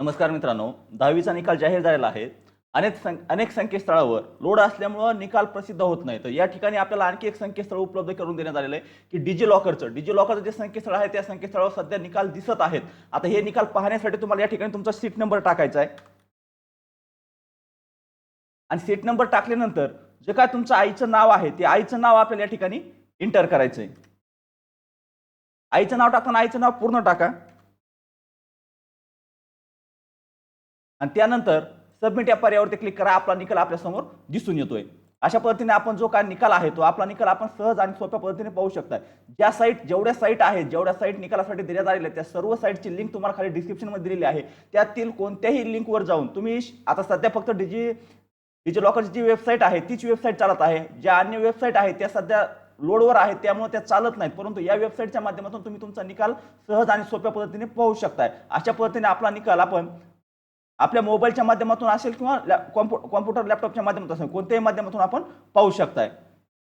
नमस्कार मित्रांनो दहावीचा निकाल जाहीर झालेला आहे. अनेक सं अनेक संकेतस्थळावर लोड असल्यामुळं निकाल प्रसिद्ध होत नाही तर या ठिकाणी आपल्याला आणखी एक संकेतस्थळ उपलब्ध करून देण्यात आलेलं आहे की डिजी लॉकरचं डिजी लॉकरचं जे संकेतस्थळ आहे त्या संकेतस्थळावर सध्या निकाल दिसत आहेत. आता हे निकाल पाहण्यासाठी तुम्हाला या ठिकाणी तुमचा सीट नंबर टाकायचा आहे. आणि सीट नंबर टाकल्यानंतर जे काय तुमचं आईचं नाव आहे ते आईचं नाव आपल्याला या ठिकाणी इंटर करायचं आहे आईचं नाव टाकताना आईचं नाव पूर्ण टाका. आणि त्यानंतर सबमिट या पर्यावरती क्लिक करा आपला निकाल आपल्यासमोर दिसून येतोय. अशा पद्धतीने आपण जो काय निकाल आहे तो आपला निकाल आपण सहज आणि सोप्या पद्धतीने पाहू शकता. ज्या साईट जेवढ्या साईट आहेत जेवढ्या साईट निकालासाठी देण्यात आलेल्या आहेत त्या सर्व साईटची लिंक तुम्हाला खाली डिस्क्रिप्शनमध्ये दिलेली आहे. त्यातील कोणत्याही लिंकवर जाऊन तुम्ही आता सध्या फक्त डिजी डिजी लॉकरची जी वेबसाईट आहे तीच वेबसाईट चालत आहे. ज्या अन्य वेबसाईट आहेत त्या सध्या लोडवर आहेत त्यामुळे त्या चालत नाहीत. परंतु या वेबसाईटच्या माध्यमातून तुम्ही तुमचा निकाल सहज आणि सोप्या पद्धतीने पाहू शकताय. अशा पद्धतीने आपला निकाल आपण आपल्या मोबाईलच्या माध्यमातून असेल किंवा लॅ- कॉम्प्यु कॉम्प्युटर लॅपटॉपच्या माध्यमातून असेल कोणत्याही माध्यमातून आपण पाहू शकताय.